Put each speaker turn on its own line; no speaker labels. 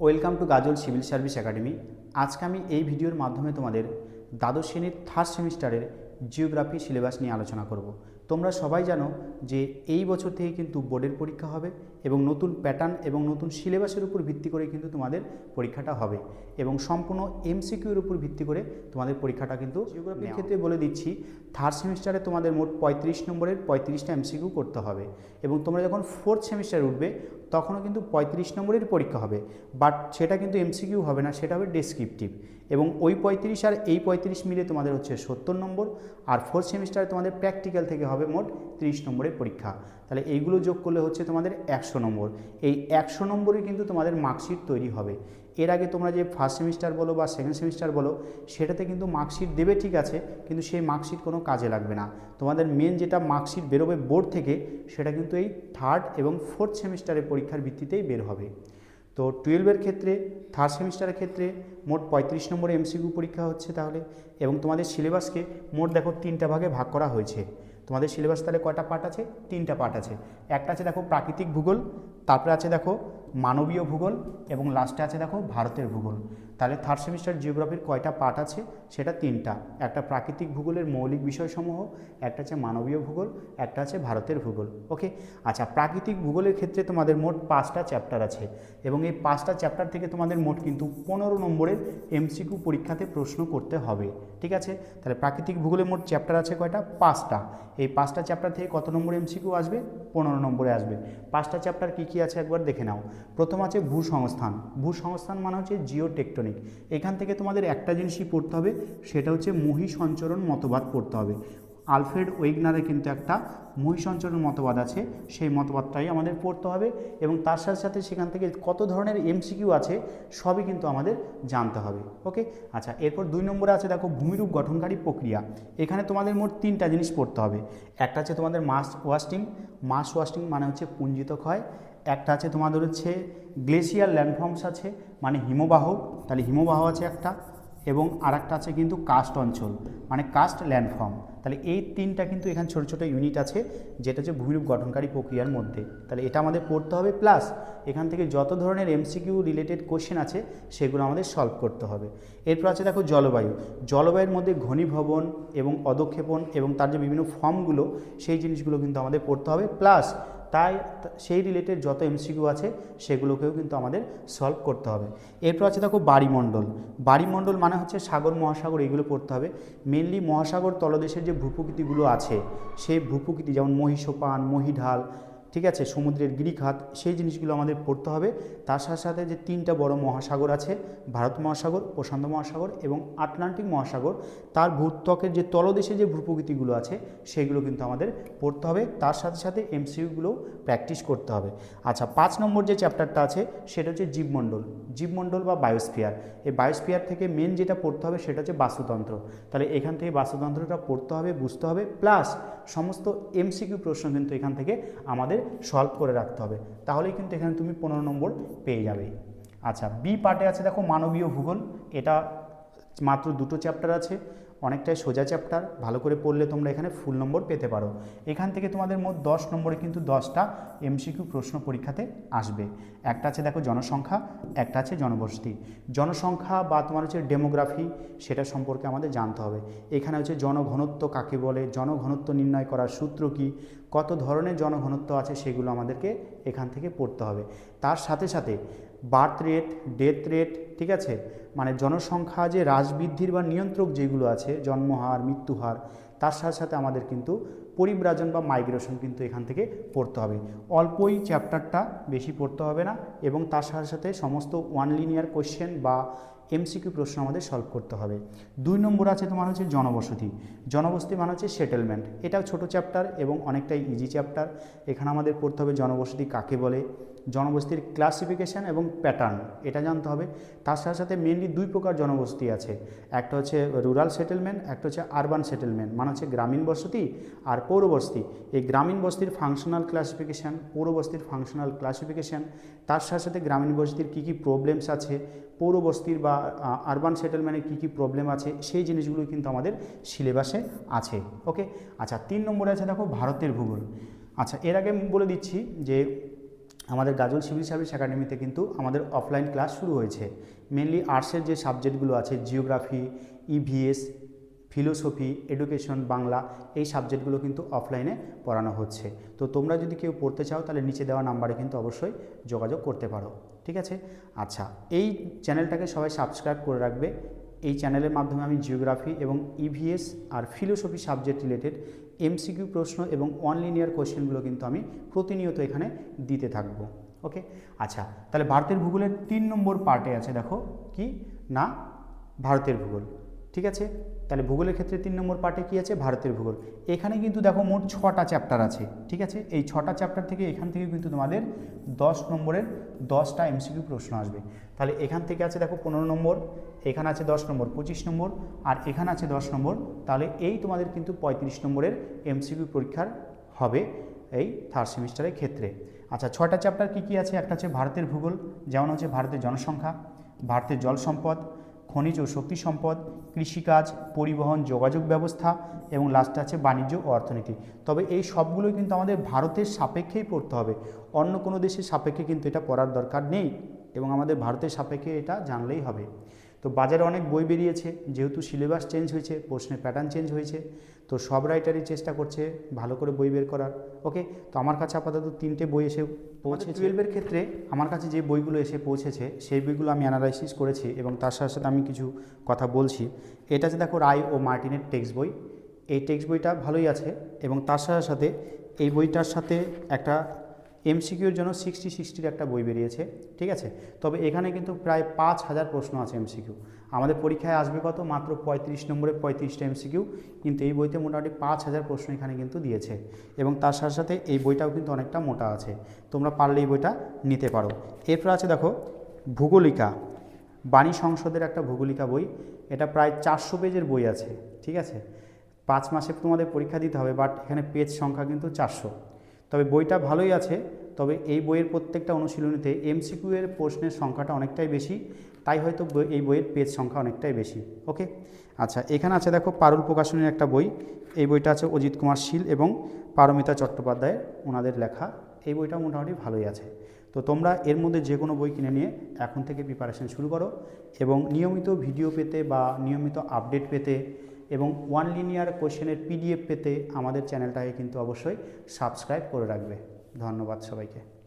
Welcome to Gazal civil service academy. আজকে আমি এই ভিডিওর মাধ্যমে তোমাদের দ্বাদশ শ্রেণির থার্ড সেমিস্টারের জিওগ্রাফি সিলেবাস নিয়ে আলোচনা করব। তোমরা সবাই জানো যে এই বছর থেকে কিন্তু বোর্ডের পরীক্ষা হবে এবং নতুন প্যাটার্ন এবং নতুন সিলেবাসের উপর ভিত্তি করে কিন্তু তোমাদের পরীক্ষাটা হবে এবং সম্পূর্ণ এমসিকিউর উপর ভিত্তি করে তোমাদের পরীক্ষাটা কিন্তু জিওগ্রাফির ক্ষেত্রে বলে দিচ্ছি থার্ড সেমিস্টারে তোমাদের মোট পঁয়ত্রিশ নম্বরের পঁয়ত্রিশটা এমসিকিউ করতে হবে এবং তোমরা যখন ফোর্থ সেমিস্টারে উঠবে তখনও কিন্তু পঁয়ত্রিশ নম্বরের পরীক্ষা হবে। বাট সেটা কিন্তু এমসিকিউ হবে না সেটা হবে ডেসক্রিপটিভ এবং ওই পঁয়ত্রিশ আর এই পঁয়ত্রিশ মিলে তোমাদের হচ্ছে সত্তর নম্বর আর ফোর্থ সেমিস্টারে তোমাদের প্র্যাকটিক্যাল থেকে হবে মোট তিরিশ নম্বরের পরীক্ষা। তাহলে এইগুলো যোগ করলে হচ্ছে তোমাদের একশো নম্বর। এই একশো নম্বরে কিন্তু তোমাদের মার্কশিট তৈরি হবে। এর আগে তোমরা যে ফার্স্ট সেমিস্টার বলো বা সেকেন্ড সেমিস্টার বলো, সেটাতে কিন্তু মার্কশিট দেবে ঠিক আছে, কিন্তু সেই মার্কশিট কোনো কাজে লাগবে না। তোমাদের মেন যেটা মার্কশিট বেরোবে বোর্ড থেকে, সেটা কিন্তু এই থার্ড এবং ফোর্থ সেমিস্টারের পরীক্ষার ভিত্তিতেই বের হবে। তো টুয়েলভের ক্ষেত্রে থার্ড সেমিস্টারের ক্ষেত্রে মোট পঁয়ত্রিশ নম্বরে এমসিকিউ পরীক্ষা হচ্ছে তাহলে, এবং তোমাদের সিলেবাসকে মোট দেখো তিনটা ভাগে ভাগ করা হয়েছে। তোমাদের সিলেবাস তাহলে কয়টা পার্ট আছে? তিনটা পার্ট আছে। একটা আছে দেখো প্রাকৃতিক ভূগোল, তারপরে আছে দেখো মানবীয় ভূগোল এবং লাস্টে আছে দেখো ভারতের ভূগোল। তাহলে থার্ড সেমিস্টার জিওগ্রাফির কয়টা পার্ট আছে? সেটা তিনটা। একটা প্রাকৃতিক ভূগোলের মৌলিক বিষয়সমূহ, একটা আছে মানবীয় ভূগোল, একটা আছে ভারতের ভূগোল। ওকে আচ্ছা প্রাকৃতিক ভূগোলের ক্ষেত্রে তোমাদের মোট পাঁচটা চ্যাপ্টার আছে। এবং এই পাঁচটা চ্যাপ্টার থেকে তোমাদের মোট কিন্তু পনেরো নম্বরের এমসিকিউ পরীক্ষাতে প্রশ্ন করতে হবে। ঠিক আছে? তাহলে প্রাকৃতিক ভূগোলের মোট চ্যাপ্টার আছে কয়টা? পাঁচটা। এই পাঁচটা চ্যাপ্টার থেকে কত নম্বর এমসিকিউ আসবে? পনেরো নম্বরে আসবে। পাঁচটা চ্যাপ্টার কী কী আছে একবার দেখে নাও। প্রথম আছে ভূসংস্থান। ভূসংস্থান মানে হচ্ছে জিও টেকটনিক এখান থেকে তোমাদের একটা জিনিসই পড়তে হবে, সেটা হচ্ছে মহি সঞ্চরণ মতবাদ পড়তে হবে। আলফ্রেড ওয়েগনারের কিন্তু একটা মহি সঞ্চরণ মতবাদ আছে, সেই মতবাদটাই আমাদের পড়তে হবে এবং তার সাথে সাথে সেখান থেকে কত ধরনের এমসিকিউ আছে, সবই কিন্তু আমাদের জানতে হবে, ওকে? আচ্ছা এরপর দুই নম্বরে আছে দেখো ভূমিরূপ গঠনকারী প্রক্রিয়া। এখানে তোমাদের মোট তিনটা জিনিস পড়তে হবে। একটা আছে তোমাদের মাস ওয়াস্টিং মাস ওয়াস্টিং মানে হচ্ছে পুঞ্জিত ক্ষয়। একটা আছে তোমাদের হচ্ছে গ্লেসিয়ার ল্যান্ডফর্মস আছে মানে হিমবাহ, তাহলে হিমবাহ আছে একটা এবং আর আছে কিন্তু কাস্ট অঞ্চল মানে কাস্ট ল্যান্ডফর্ম। তাহলে এই তিনটা কিন্তু এখানে ছোটো ছোটো ইউনিট আছে, যেটা হচ্ছে ভূমিরূপ গঠনকারী প্রক্রিয়ার মধ্যে। তাহলে এটা আমাদের পড়তে হবে, প্লাস এখান থেকে যত ধরনের এমসিকিউ রিলেটেড কোশ্চেন আছে, সেগুলো আমাদের সলভ করতে হবে। এরপর আছে দেখো জলবায়ু। জলবায়ুর মধ্যে ঘনীভবন এবং অদক্ষেপণ এবং তার যে বিভিন্ন ফর্মগুলো, সেই জিনিসগুলো কিন্তু আমাদের পড়তে হবে, প্লাস তাই সেই রিলেটেড যত এমসিকিউ আছে সেগুলোকেও কিন্তু আমাদের সলভ করতে হবে। এরপর আছে দেখো বাড়িমণ্ডল। বাড়িমণ্ডল মানে হচ্ছে সাগর, মহাসাগর এগুলো পড়তে হবে। মেনলি মহাসাগর তলদেশের যে ভূপ্রকৃতিগুলো আছে, সেই ভূপ্রকৃতি যেমন মহিষোপান, মহিঢাল ঠিক আছে, সমুদ্রের গিরিখাত, সেই জিনিসগুলো আমাদের পড়তে হবে। তার সাথে সাথে যে তিনটা বড় মহাসাগর আছে, ভারত মহাসাগর, প্রশান্ত মহাসাগর এবং আটলান্টিক মহাসাগর, তার ভূত্বকের যে তলদেশে যে ভূপ্রকৃতিগুলো আছে, সেগুলো কিন্তু আমাদের পড়তে হবে। তার সাথে সাথে এমসিইউগুলোও প্র্যাকটিস করতে হবে। আচ্ছা পাঁচ নম্বর যে চ্যাপ্টারটা আছে, সেটা হচ্ছে জীবমণ্ডল। জীবমণ্ডল বা বায়োস্ফিয়ার। এই বায়োস্ফিয়ার থেকে মেন যেটা পড়তে হবে, সেটা হচ্ছে বাস্তুতন্ত্র। তাহলে এখান থেকে বাস্তুতন্ত্রটা পড়তে হবে, বুঝতে হবে। প্লাস সমস্ত এমসিকিউ প্রশ্ন কিন্তু এখান থেকে আমাদের সলভ করে রাখতে হবে। তাহলেই কিন্তু এখানে তুমি পনেরো নম্বর পেয়ে যাবে। আচ্ছা বি পার্টে আছে দেখো মানবীয় ভূগোল। এটা মাত্র দুটো চ্যাপ্টার আছে। অনেকটাই সোজা চ্যাপ্টার, ভালো করে পড়লে তোমরা এখানে ফুল নম্বর পেতে পারো। এখান থেকে তোমাদের মোট দশ নম্বরে কিন্তু দশটা এমসিকিউ প্রশ্ন পরীক্ষাতে আসবে। একটা আছে দেখো জনসংখ্যা, একটা আছে জনবসতি। জনসংখ্যা বা তোমার হচ্ছে ডেমোগ্রাফি সেটা সম্পর্কে আমাদের জানতে হবে। এখানে হচ্ছে জনঘনত্ব কাকে বলে, জনঘনত্ব নির্ণয় করার সূত্র কি, কত ধরনের জনঘনত্ব আছে সেগুলো আমাদেরকে এখান থেকে পড়তে হবে। তার সাথে সাথে বার্থ রেট, ডেথ রেট, ঠিক আছে? মানে জনসংখ্যা যে হ্রাস বৃদ্ধির বা নিয়ন্ত্রক যেগুলো আছে, জন্মহার, মৃত্যুহার, তার সাথে সাথে আমাদের কিন্তু পরিব্রাজন বা মাইগ্রেশন কিন্তু এখান থেকে পড়তে হবে। অল্পই চ্যাপ্টারটা বেশি পড়তে হবে না এবং তার সাথে সাথে সমস্ত ওয়ান লিনিয়ার কোয়েশ্চেন বা এমসিকিউ প্রশ্ন আমাদের সলভ করতে হবে। দুই নম্বর আছে তোমার হচ্ছে জনবসতি। জনবসতি মানে হচ্ছে সেটেলমেন্ট এটাও ছোট চ্যাপ্টার এবং অনেকটাই ইজি চ্যাপ্টার এখানে আমাদের পড়তে হবে জনবসতি কাকে বলে? জনবসতির ক্লাসিফিকেশান এবং প্যাটার্ন এটা জানতে হবে। তার সাথে সাথে মেনলি দুই প্রকার জনবসতি আছে। একটা হচ্ছে রুরাল সেটেলমেন্ট একটা হচ্ছে আরবান সেটেলমেন্ট মানে হচ্ছে গ্রামীণ বসতি আর পৌরবস্তি এই গ্রামীণ বস্তির ফাংশনাল ক্লাসিফিকেশান পৌরবস্তির ফাংশনাল ক্লাসিফিকেশান তার সাথে সাথে গ্রামীণ বস্তির কী কী প্রবলেমস আছে পৌরবস্তির বা আরবান সেটেলমেন্টের কী কী প্রবলেম আছে, সেই জিনিসগুলো কিন্তু আমাদের সিলেবাসে আছে। ওকে আচ্ছা তিন নম্বরে আছে দেখো ভারতের ভূগোল। আচ্ছা এর আগে বলে দিচ্ছি যে আমাদের গাজল সিভিল সার্ভিস একাডেমিতে কিন্তু আমাদের অফলাইন ক্লাস শুরু হয়েছে। মেনলি আর্টসের যে সাবজেক্টগুলো আছে geography EVS philosophy education Bangla, এই সাবজেক্টগুলো কিন্তু অফলাইনে পড়ানো হচ্ছে। তো তোমরা যদি কেউ পড়তে চাও, তাহলে নিচে দেওয়া নাম্বারে কিন্তু অবশ্যই যোগাযোগ করতে পারো। ঠিক আছে? আচ্ছা এই চ্যানেলটাকে সবাই সাবস্ক্রাইব করে রাখবে। এই চ্যানেলের মাধ্যমে আমি জিওগ্রাফি এবং ইভিএস আর ফিলোসফি সাবজেক্ট রিলেটেড এমসিকিউ প্রশ্ন এবং ওয়ান লিনিয়ার কোয়েশ্চেনগুলো কিন্তু আমি প্রতিনিয়ত এখানে দিতে থাকব, ওকে? আচ্ছা তাহলে ভারতের ভূগোলের তিন নম্বর পার্টে আছে, দেখো, কি? না, ভারতের ভূগোল, ঠিক আছে? তাহলে ভূগোলের ক্ষেত্রে তিন নম্বর পার্টে কী আছে? ভারতের ভূগোল। এখানে কিন্তু দেখো মোট ছটা চ্যাপ্টার আছে, ঠিক আছে? এই ছটা চ্যাপ্টার থেকে এখান থেকে কিন্তু তোমাদের দশ নম্বরের দশটা এমসিকিউ প্রশ্ন আসবে। তাহলে এখান থেকে আছে দেখো পনেরো নম্বর, এখানে আছে দশ নম্বর, পঁচিশ নম্বর, আর এখানে আছে দশ নম্বর, তাহলে এই তোমাদের কিন্তু পঁয়ত্রিশ নম্বরের এমসিকিউ পরীক্ষার হবে এই থার্ড সেমিস্টারের ক্ষেত্রে। আচ্ছা ছটা চ্যাপ্টার কী কী আছে? একটা হচ্ছে ভারতের ভূগোল, যেমন হচ্ছে ভারতের জনসংখ্যা, ভারতের জল সম্পদ, খনিজ ও শক্তি সম্পদ, কৃষিকাজ, পরিবহন, যোগাযোগ ব্যবস্থা, এবং লাস্টে আছে বাণিজ্য ও অর্থনীতি। তবে এই সবগুলোই কিন্তু আমাদের ভারতের সাপেক্ষেই পড়তে হবে। অন্য কোনো দেশের সাপেক্ষে কিন্তু এটা পড়ার দরকার নেই। এবং আমাদের ভারতের সাপেক্ষে এটা জানলেই হবে। তো বাজারে অনেক বই বেরিয়েছে যেহেতু সিলেবাস চেঞ্জ হয়েছে প্রশ্নের প্যাটার্ন চেঞ্জ হয়েছে তো সব রাইটারই চেষ্টা করছে ভালো করে বই বের করার। ওকে তো আমার কাছে আপাতত তিনটে বই এসে পৌঁছে টুয়েলভের ক্ষেত্রে আমার কাছে যে বইগুলো এসে পৌঁছেছে সেই বইগুলো আমি অ্যানালাইসিস করেছি এবং তার সাথে সাথে আমি কিছু কথা বলছি। এটা যে দেখো রায় ও মার্টিনের টেক্সট বই এই টেক্সট বইটা ভালোই আছে এবং তার সাথে সাথে এই বইটার সাথে একটা এমসিকিউর জন্য সিক্সটি সিক্সটির একটা বই বেরিয়েছে, ঠিক আছে? তবে এখানে কিন্তু প্রায় পাঁচ হাজার প্রশ্ন আছে এমসিকিউ আমাদের পরীক্ষায় আসবে কত? মাত্র পঁয়ত্রিশ নম্বরে পঁয়ত্রিশটা এমসিকিউ কিন্তু এই বইতে মোটামুটি পাঁচ হাজার প্রশ্ন এখানে কিন্তু দিয়েছে। এবং তার সাথে সাথে এই বইটাও কিন্তু অনেকটা মোটা আছে। তোমরা পারলে এই বইটা নিতে পারো। এরপর আছে দেখো, ভূগোলিকা। বাণী সংসদের একটা ভূগোলিকা বই। এটা প্রায় চারশো পেজের বই আছে, ঠিক আছে? পাঁচ মাসে তোমাদের পরীক্ষা দিতে হবে, বাট এখানে পেজ সংখ্যা কিন্তু চারশো। তবে বইটা ভালোই আছে, তবে এই বইয়ের প্রত্যেকটা অনুশীলনীতে এমসিকিউ এর প্রশ্নের সংখ্যাটা অনেকটাই বেশি, তাই হয়তো এই বইয়ের পেজ সংখ্যা অনেকটাই বেশি, ওকে? আচ্ছা এখানে আছে দেখো পারুল প্রকাশনীর একটা বই, এই বইটা আছে অজিত কুমার শীল এবং পারমিতা চট্টোপাধ্যায়ের ওনাদের লেখা, এই বইটা মোটামুটি ভালোই আছে। তো তোমরা এর মধ্যে যে কোনো বই কিনে নিয়ে এখন থেকে প্রিপারেশন শুরু করো এবং নিয়মিত ভিডিও পেতে বা নিয়মিত আপডেট পেতে এবং ওয়ান লিনিয়ার কোশ্চেনের পিডিএফ পেতে আমাদের চ্যানেলটাকে কিন্তু অবশ্যই সাবস্ক্রাইব করে রাখবে। ধন্যবাদ সবাইকে।